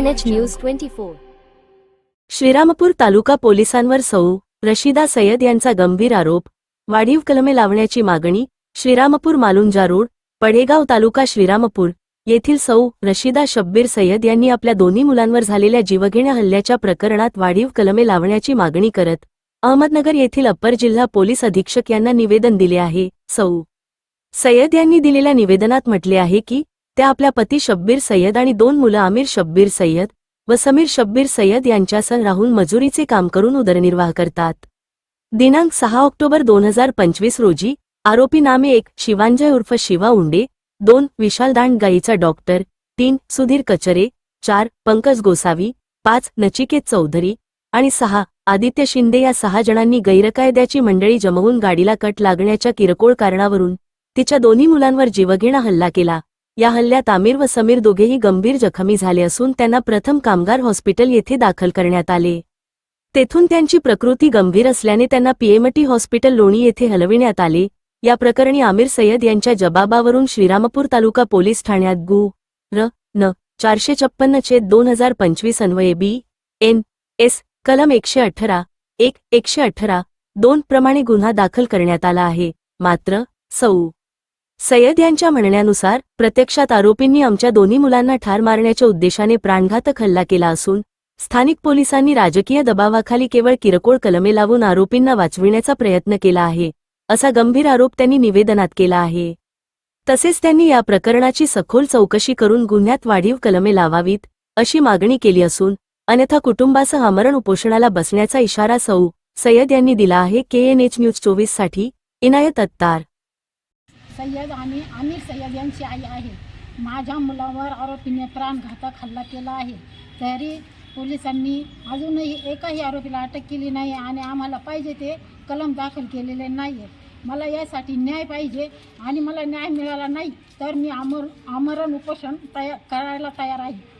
News Shrirampur taluka पोलिसांवर सौ. रशिदा सय्यद यांचा गंभीर आरोप. वाढीव कलमे लावण्याची मागणी श्रीरामपूर मालुंजा रोड पडेगाव तालुका श्रीरामपूर येथील सौ. रशिदा शब्बीर सय्यद यांनी आपल्या दोन्ही मुलांवर झालेल्या जीवघेण्या हल्ल्याच्या प्रकरणात वाढीव कलमे लावण्याची मागणी करत अहमदनगर येथील अप्पर जिल्हा पोलीस अधीक्षक यांना निवेदन दिले आहे. सौ. सय्यद यांनी दिलेल्या निवेदनात म्हटले आहे की त्या आपल्या पती शब्बीर सय्यद आणि दोन मुलं आमिर शब्बीर सय्यद व समीर शब्बीर सय्यद यांच्यासह राहून मजुरीचे काम करून उदरनिर्वाह करतात. दिनांक सहा ऑक्टोबर दोन हजार पंचवीस रोजी आरोपी नामे एक शिवांजय उर्फ शिवा उंडे दोन विशाल दांड गाईचा डॉक्टर तीन सुधीर कचरे चार पंकज गोसावी पाच नचिकेत चौधरी आणि सहा आदित्य शिंदे या सहा जणांनी गैरकायद्याची मंडळी जमवून गाडीला कट लागण्याच्या किरकोळ कारणावरून तिच्या दोन्ही मुलांवर जीवघेणा हल्ला केला. या हल्ल्यात आमिर व समीर दोघेही गंभीर जखमी झाले असून त्यांना प्रथम कामगार हॉस्पिटल येथे दाखल करण्यात आले. तेथून त्यांची प्रकृती गंभीर असल्याने त्यांना पीएमटी हॉस्पिटल लोणी येथे हलविण्यात आले. या प्रकरणी आमिर सय्यद यांच्या जबाबावरून श्रीरामपूर तालुका पोलीस ठाण्यात गु. र. न. चारशे छप्पन्न छेद दोन हजार पंचवीस अन्वये बी. एन. एस. कलम एकशे अठरा एक एकशे अठरा दोन प्रमाणे गुन्हा दाखल करण्यात आला आहे. मात्र सौ. सय्यद यांच्या म्हणण्यानुसार प्रत्यक्षात आरोपींनी आमच्या दोन्ही मुलांना ठार मारण्याच्या उद्देशाने प्राणघातक हल्ला केला असून स्थानिक पोलिसांनी राजकीय दबावाखाली केवळ किरकोळ कलमे लावून आरोपींना वाचविण्याचा प्रयत्न केला आहे असा गंभीर आरोप त्यांनी निवेदनात केला आहे. तसेच त्यांनी या प्रकरणाची सखोल चौकशी करून गुन्ह्यात वाढीव कलमे लावावीत अशी मागणी केली असून अन्यथा कुटुंबासह आमरण उपोषणाला बसण्याचा इशारा सौ सय्यद यांनी दिला आहे. केएनएच न्यूज चोवीससाठी इनायत अत्तार. सय्यद आणि आमिर सय्यद यांची आई आहे. माझ्या मुलावर आरोपीने प्राणघातक हल्ला केला आहे. तरी पोलिसांनी अजूनही एकाही आरोपीला अटक केली नाही आणि आम्हाला पाहिजे ते कलम दाखल केलेले नाही आहेत मला यासाठी न्याय पाहिजे आणि मला न्याय मिळाला नाही तर मी आमर आमरण उपोषण तया करायला तयार आहे.